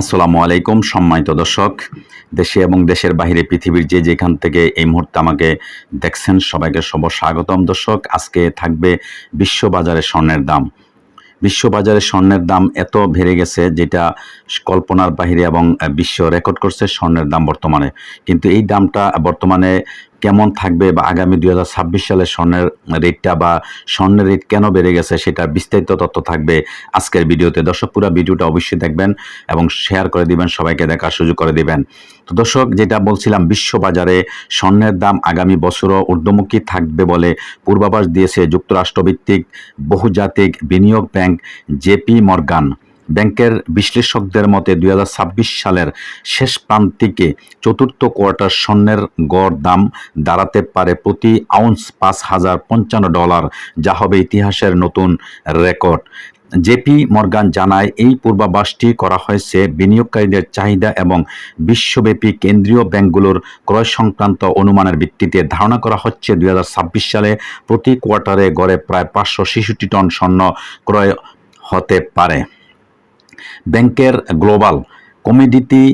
আসসালামু আলাইকুম, সম্মানিত দর্শক। দেশে এবং দেশের বাইরে পৃথিবীর যে যেখান থেকে এই মুহূর্তে আমাকে দেখছেন, সবাইকে সব স্বাগতম। দর্শক, আজকে থাকবে বিশ্ববাজারে স্বর্ণের দাম। বিশ্ববাজারে স্বর্ণের দাম এত বেড়ে গেছে, যেটা কল্পনার বাহিরে এবং বিশ্ব রেকর্ড করছে স্বর্ণের দাম বর্তমানে। কিন্তু এই দামটা বর্তমানে কেমন থাকবে বা আগামী দুই হাজার ছাব্বিশ সালে স্বর্ণের রেটটা বা স্বর্ণের রেট কেন বেড়ে গেছে সেটা বিস্তারিত তথ্য থাকবে আজকের ভিডিওতে। দর্শক, পুরো ভিডিওটা অবশ্যই দেখবেন এবং শেয়ার করে দিবেন, সবাইকে দেখার সুযোগ করে দিবেন। তো দর্শক, যেটা বলছিলাম, বিশ্ববাজারে স্বর্ণের দাম আগামী বছরও ঊর্ধ্বমুখী থাকবে বলে পূর্বাভাস দিয়েছে যুক্তরাষ্ট্রভিত্তিক বহুজাতিক বিনিয়োগ ব্যাংক জেপি মর্গান। ব্যাংকের বিশ্লেষকদের মতে দু হাজার ছাব্বিশ সালের শেষ প্রান্তিকে চতুর্থ কোয়ার্টার স্বর্ণের গড় দাম দাঁড়াতে পারে প্রতি আউন্স পাঁচ হাজার পঞ্চান্ন ডলার, যা হবে ইতিহাসের নতুন রেকর্ড। জেপি মর্গান জানায়, এই পূর্বাভাসটি করা হয়েছে বিনিয়োগকারীদের চাহিদা এবং বিশ্বব্যাপী কেন্দ্রীয় ব্যাংকগুলোর ক্রয় সংক্রান্ত অনুমানের ভিত্তিতে ধারণা করা হচ্ছে দু হাজার ছাব্বিশ সালে প্রতি কোয়ার্টারে গড়ে প্রায় পাঁচশো ছেষট্টি টন স্বর্ণ ক্রয় হতে পারে। ব্যাংকের গ্লোবাল কমিডিটি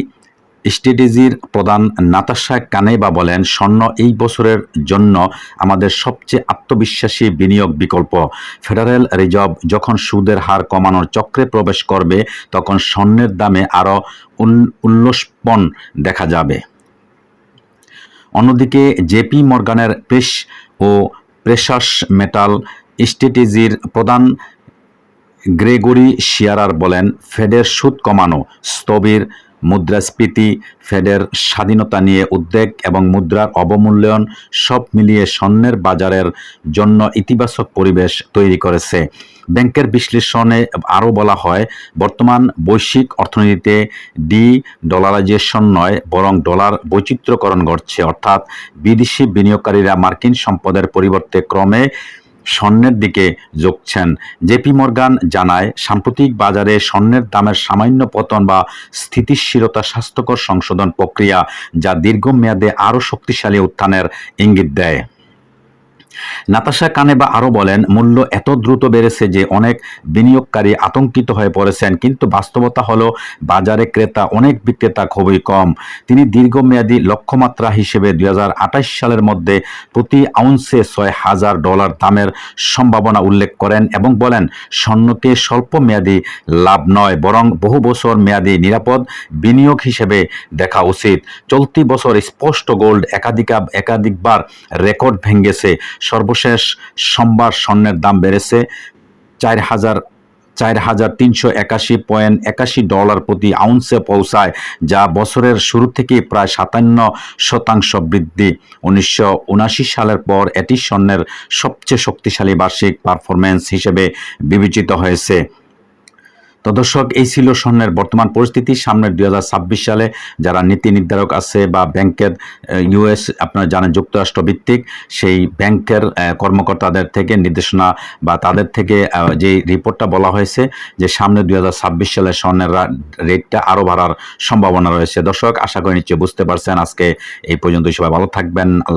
স্ট্র্যাটেজির প্রধান নাতাশা কানেবা বলেন, স্বর্ণ এই বছরের জন্য আমাদের সবচেয়ে আত্মবিশ্বাসী বিনিয়োগ বিকল্প। ফেডারেল রিজার্ভ যখন সুদের হার কমানোর চক্রে প্রবেশ করবে, তখন স্বর্ণের দামে আরও উল্লসপন দেখা যাবে। অন্যদিকে জেপি মর্গানের প্রেস ও প্রেশাস মেটাল স্ট্র্যাটেজির প্রধান গ্রেগরি শিয়ারার বলেন, ফেডের সুদ কমানো, স্থবির মুদ্রাস্ফীতি, ফেডের স্বাধীনতা নিয়ে উদ্বেগ এবং মুদ্রার অবমূল্যায়ন সব মিলিয়ে স্বর্ণের বাজারের জন্য ইতিবাচক পরিবেশ তৈরি করেছে। ব্যাংকের বিশ্লেষণে আরও বলা হয়, বর্তমান বৈশ্বিক অর্থনীতিতে ডি ডলারাইজেশন নয়, বরং ডলার বৈচিত্র্যকরণ ঘটছে। অর্থাৎ বিদেশি বিনিয়োগকারীরা মার্কিন সম্পদের পরিবর্তে ক্রমে স্বর্ণের দিকে ঝুঁকছেন। জেপি মর্গান জানায়, সাম্প্রতিক বাজারে স্বর্ণের দামের সামান্য পতন বা স্থিতিশীলতা স্বাস্থ্যকর সংশোধন প্রক্রিয়া যা দীর্ঘমেয়াদে আরও শক্তিশালী উত্থানের ইঙ্গিত দেয়। নাতাশা কানেবা আরও বলেন, মূল্য এত দ্রুত বেড়েছে যে অনেক বিনিয়োগকারী আতঙ্কিত হয়ে পড়েছেন। কিন্তু বাস্তবতা হলো, বাজারে ক্রেতা, অনেক বিক্রেতা খুবই কম। তিনি দীর্ঘমেয়াদী লক্ষ্যমাত্রা হিসেবে দুই সালের মধ্যে প্রতি আউন্সে ছয় হাজার ডলার দামের সম্ভাবনা উল্লেখ করেন এবং বলেন, স্বর্ণকে স্বল্প মেয়াদী লাভ নয়, বরং বহু বছর মেয়াদী নিরাপদ বিনিয়োগ হিসেবে দেখা উচিত। চলতি বছর স্পষ্ট গোল্ড একাধিক একাধিকবার রেকর্ড ভেঙেছে। সর্বশেষ সোমবার স্বর্ণের দাম বেড়েছে চার হাজার চার হাজার তিনশো একাশি পয়েন্ট একাশি ডলার প্রতি আউন্সে পৌঁছায়, যা বছরের শুরু থেকে প্রায় সাতান্ন শতাংশ বৃদ্ধি। উনিশশো উনাশি সালের পর এটি স্বর্ণের সবচেয়ে শক্তিশালী বার্ষিক পারফরমেন্স হিসেবে বিবেচিত হয়েছে। তো দর্শক, এই ছিল স্বর্ণের বর্তমান পরিস্থিতি। সামনের দুই হাজার ছাব্বিশ সালে যারা নীতি নির্ধারক আছে বা ব্যাংকের ইউএস, আপনারা জানেন যুক্তরাষ্ট্র ভিত্তিক, সেই ব্যাংকের কর্মকর্তাদের থেকে নির্দেশনা বা তাদের থেকে যে রিপোর্টটা বলা হয়েছে যে সামনে দুই হাজার ছাব্বিশ সালে স্বর্ণের রেটটা আরও বাড়ার সম্ভাবনা রয়েছে। দর্শক, আশা করি নিশ্চয়ই বুঝতে পারছেন। আজকে এই পর্যন্ত সবাই ভালো থাকবেন। আল্লাহ